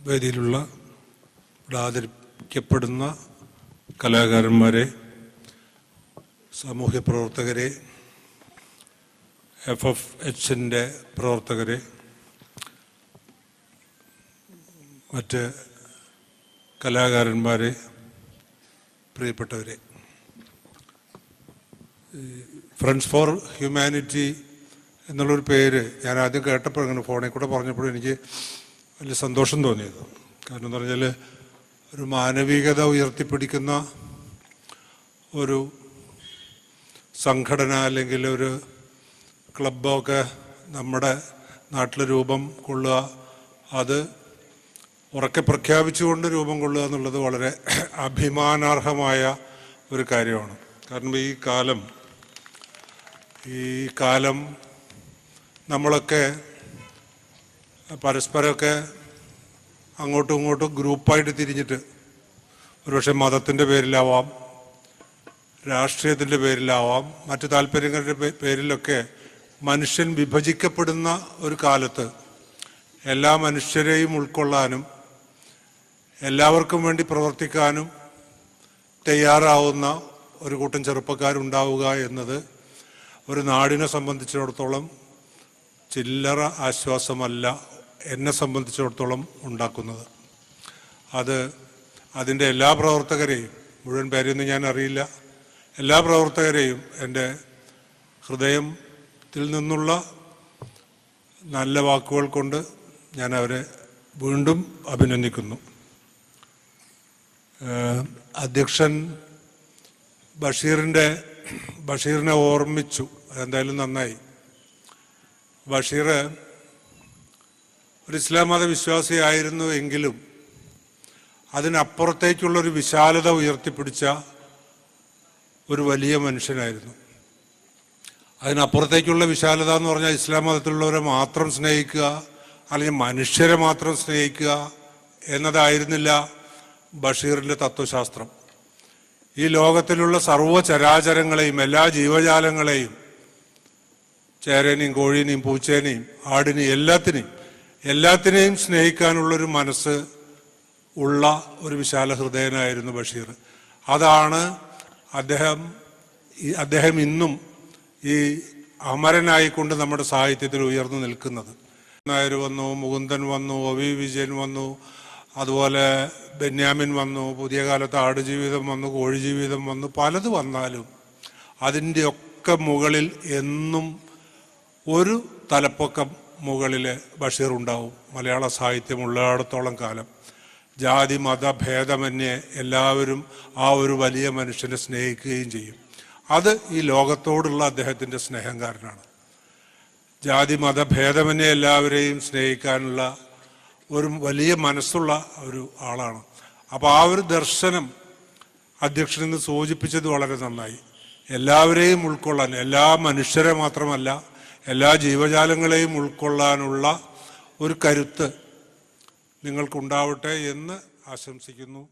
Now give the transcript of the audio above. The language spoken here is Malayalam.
വേദിയിലുള്ള ഇവിടെ ആദരിക്കപ്പെടുന്ന കലാകാരന്മാരെ സാമൂഹ്യ പ്രവർത്തകരെ എഫ് എഫ് എച്ചിന്റെ പ്രവർത്തകരെ മറ്റ് കലാകാരന്മാരെ പ്രിയപ്പെട്ടവരെ. ഫ്രണ്ട്സ് ഫോർ ഹ്യൂമാനിറ്റി എന്നുള്ളൊരു പേര് ഞാൻ ആദ്യം കേട്ടപ്പോൾ ഫോണിൽ കൂടെ പറഞ്ഞപ്പോഴും എനിക്ക് വലിയ സന്തോഷം തോന്നിയത്. കാരണം എന്ന് പറഞ്ഞാൽ ഒരു മാനവികത ഉയർത്തിപ്പിടിക്കുന്ന ഒരു സംഘടന അല്ലെങ്കിൽ ഒരു ക്ലബ്ബൊക്കെ നമ്മുടെ നാട്ടിൽ രൂപം കൊള്ളുക അത് ഉറക്കെ പ്രഖ്യാപിച്ചുകൊണ്ട് രൂപം കൊള്ളുക എന്നുള്ളത് വളരെ അഭിമാനാർഹമായ ഒരു കാര്യമാണ്. കാരണം ഈ കാലം ഈ കാലം നമ്മളൊക്കെ പരസ്പരമൊക്കെ അങ്ങോട്ടും ഇങ്ങോട്ടും ഗ്രൂപ്പായിട്ട് തിരിഞ്ഞിട്ട് ഒരുപക്ഷെ മതത്തിന്റെ പേരിലാവാം രാഷ്ട്രീയത്തിന്റെ പേരിലാവാം മറ്റ് താല്പര്യങ്ങളുടെ പേരിലൊക്കെ മനുഷ്യൻ വിഭജിക്കപ്പെടുന്ന ഒരു കാലത്ത് എല്ലാ മനുഷ്യരെയും ഉൾക്കൊള്ളാനും എല്ലാവർക്കും വേണ്ടി പ്രവർത്തിക്കാനും തയ്യാറാവുന്ന ഒരു കൂട്ടം ചെറുപ്പക്കാരുണ്ടാവുക എന്നത് ഒരു നാടിനെ സംബന്ധിച്ചിടത്തോളം ചില്ലറ ആശ്വാസമല്ല. എന്നെ സംബന്ധിച്ചിടത്തോളം ഉണ്ടാക്കുന്നത്. അത് അതിന്റെ എല്ലാ പ്രവർത്തകരെയും മുഴുവൻ പേരെയൊന്നും ഞാൻ അറിയില്ല. എല്ലാ പ്രവർത്തകരെയും എന്റെ ഹൃദയത്തിൽ നിന്നുള്ള നല്ല വാക്കുകൾ കൊണ്ട് ഞാൻ അവരെ വീണ്ടും അഭിനന്ദിക്കുന്നു. അധ്യക്ഷൻ ബഷീറിന്റെ ബഷീറിനെ ഓർമ്മിച്ചു. അതെന്തായാലും നന്നായി. ബഷീർ ഒരു ഇസ്ലാം മത വിശ്വാസിയായിരുന്നു എങ്കിലും അതിനപ്പുറത്തേക്കുള്ളൊരു വിശാലത ഉയർത്തിപ്പിടിച്ച ഒരു വലിയ മനുഷ്യനായിരുന്നു. അതിനപ്പുറത്തേക്കുള്ള വിശാലത എന്ന് പറഞ്ഞാൽ ഇസ്ലാം മതത്തിലുള്ളവരെ മാത്രം സ്നേഹിക്കുക അല്ലെങ്കിൽ മനുഷ്യരെ മാത്രം സ്നേഹിക്കുക എന്നതായിരുന്നില്ല ബഷീറിന്റെ തത്വശാസ്ത്രം. ഈ ലോകത്തിലുള്ള സർവചരാചരങ്ങളെയും എല്ലാ ജീവജാലങ്ങളെയും ചേരനെയും കോഴീനെയും പൂച്ചേനെയും ആടിനെയും എല്ലാത്തിനെയും എല്ലാത്തിനെയും സ്നേഹിക്കാനുള്ളൊരു മനസ്സ് ഉള്ള ഒരു വിശാല ഹൃദയനായിരുന്നു ബഷീർ. അതാണ് അദ്ദേഹം അദ്ദേഹം ഇന്നും ഈ അമരനായിക്കൊണ്ട് നമ്മുടെ സാഹിത്യത്തിൽ ഉയർന്നു നിൽക്കുന്നത്. നായർ വന്നു മുകുന്ദൻ വന്നു ഒ വി വിജയൻ വന്നു അതുപോലെ ബെന്യാമിൻ വന്നു പുതിയ കാലത്ത് ആടുജീവിതം വന്നു കോഴിജീവിതം വന്നു പലത് വന്നാലും അതിന്റെ ഒക്കെ മുകളിൽ എന്നും ഒരു തലപ്പൊക്കം മുകളിൽ ബഷീർ ഉണ്ടാവും. മലയാള സാഹിത്യം ഉള്ളിടത്തോളം കാലം. ജാതി മത ഭേദമന്യേ എല്ലാവരും ആ ഒരു വലിയ മനുഷ്യനെ സ്നേഹിക്കുകയും ചെയ്യും. അത് ഈ ലോകത്തോടുള്ള അദ്ദേഹത്തിന്റെ സ്നേഹം കാരനാണ് ജാതി മത ഭേദമന്യേ എല്ലാവരെയും സ്നേഹിക്കാനുള്ള ഒരു വലിയ മനസ്സുള്ള ഒരു ആളാണ്. അപ്പോൾ ആ ഒരു ദർശനം അധ്യക്ഷൻ സൂചിപ്പിച്ചത് വളരെ നന്നായി. എല്ലാവരെയും ഉൾക്കൊള്ളാൻ എല്ലാ മനുഷ്യരെ മാത്രമല്ല എല്ലാ ജീവജാലങ്ങളെയും ഉൾക്കൊള്ളാനുള്ള ഒരു കരുത്ത് നിങ്ങൾക്കുണ്ടാവട്ടെ എന്ന് ആശംസിക്കുന്നു.